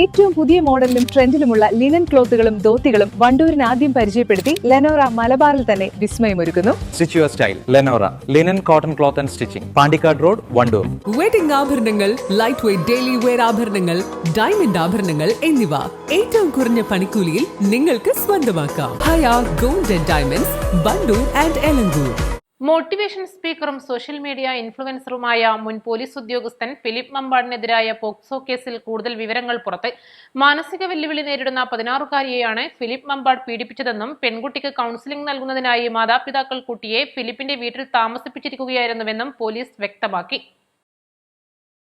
ഏറ്റവും പുതിയ മോഡലിലും ട്രെൻഡിലുമുള്ള ലിനൻ ക്ലോത്തുകളും ധോത്തികളും വണ്ടൂരിന് ആദ്യം പരിചയപ്പെടുത്തി ലെനോറ മലബാറിൽ തന്നെ വിസ്മയമൊരുക്കുന്നു. Stitch your style Lenora linen cotton cloth and stitching Pandikkad road Wandoor wedding ആഭരണങ്ങൾ ലൈറ്റ് വെയ്റ്റ് ഡെയിലി വെയർ ആഭരണങ്ങൾ ഡയമണ്ട് ആഭരണങ്ങൾ എന്നിവ. ഏറ്റവും കുറഞ്ഞ പണിക്കൂലിയിൽ നിങ്ങൾക്ക് സ്വന്തമാക്കാം. Haya gold and diamonds Wandoor and Elankur motivation സ്പീക്കറും സോഷ്യൽ മീഡിയ ഇൻഫ്ലുവൻസറുമായ മുൻ പോലീസ് ഉദ്യോഗസ്ഥൻ ഫിലിപ്പ് മമ്പാടിനെതിരായ പോക്സോ കേസിൽ കൂടുതൽ വിവരങ്ങൾ പുറത്ത് മാനസിക വെല്ലുവിളി നേരിടുന്ന പതിനാറുകാരിയെയാണ് ഫിലിപ്പ് മമ്പാട് പീഡിപ്പിച്ചതെന്നും പെൺകുട്ടിക്ക് കൌൺസിലിംഗ് നൽകുന്നതിനായി മാതാപിതാക്കൾ കുട്ടിയെ ഫിലിപ്പിന്റെ വീട്ടിൽ താമസിപ്പിച്ചിരിക്കുകയായിരുന്നുവെന്നും പോലീസ് വ്യക്തമാക്കി.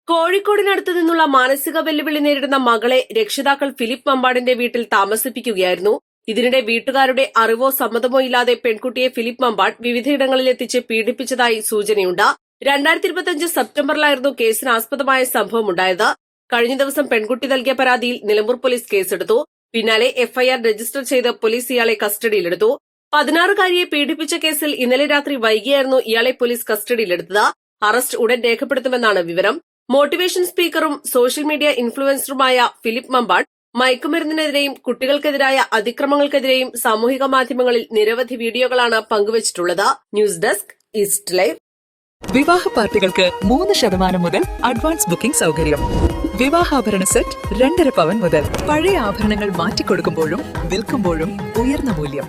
കോഴിക്കോടിനടുത്തു നിന്നുള്ള മാനസിക വെല്ലുവിളി നേരിടുന്ന മകളെ രക്ഷിതാക്കൾ ഫിലിപ്പ് മമ്പാടിന്റെ വീട്ടിൽ താമസിപ്പിക്കുകയായിരുന്നു. ഇതിനിടെ വീട്ടുകാരുടെ അറിവോ സമ്മതമോ ഇല്ലാതെ പെൺകുട്ടിയെ ഫിലിപ്പ് മമ്പാട് വിവിധയിടങ്ങളിൽ എത്തിച്ച് പീഡിപ്പിച്ചതായി സൂചനയുണ്ട്. രണ്ടായിരത്തി ഇരുപത്തിയഞ്ച് സെപ്റ്റംബറിലായിരുന്നു കേസിന് ആസ്പദമായ സംഭവമുണ്ടായത് കഴിഞ്ഞ ദിവസം പെൺകുട്ടി നൽകിയ പരാതിയിൽ നിലമ്പൂർ പോലീസ് കേസെടുത്തു. പിന്നാലെ എഫ്ഐആർ രജിസ്റ്റർ ചെയ്ത് പോലീസ് ഇയാളെ കസ്റ്റഡിയിലെടുത്തു. പതിനാറുകാരിയെ പീഡിപ്പിച്ച കേസിൽ ഇന്നലെ രാത്രി വൈകിയായിരുന്നു ഇയാളെ പോലീസ് കസ്റ്റഡിയിലെടുത്തത്. അറസ്റ്റ് ഉടൻ രേഖപ്പെടുത്തുമെന്നാണ് വിവരം. മോട്ടിവേഷൻ സ്പീക്കറും സോഷ്യൽ മീഡിയ ഇൻഫ്ലുവൻസറുമായ ഫിലിപ്പ് മമ്പാട് മയക്കുമരുന്നിനെതിരെയും കുട്ടികൾക്കെതിരായ അതിക്രമങ്ങൾക്കെതിരെയും സാമൂഹിക മാധ്യമങ്ങളിൽ നിരവധി വീഡിയോകളാണ് പങ്കുവച്ചിട്ടുള്ളത്. News desk east live. വിവാഹ പാർട്ടികൾക്ക് മൂന്ന് ശതമാനം മുതൽ അഡ്വാൻസ് ബുക്കിംഗ് സൗകര്യം. വിവാഹാഭരണ സെറ്റ് രണ്ടര പവൻ മുതൽ പഴയ ആഭരണങ്ങൾ മാറ്റിക്കൊടുക്കുമ്പോഴും വിൽക്കുമ്പോഴും ഉയർന്ന മൂല്യം.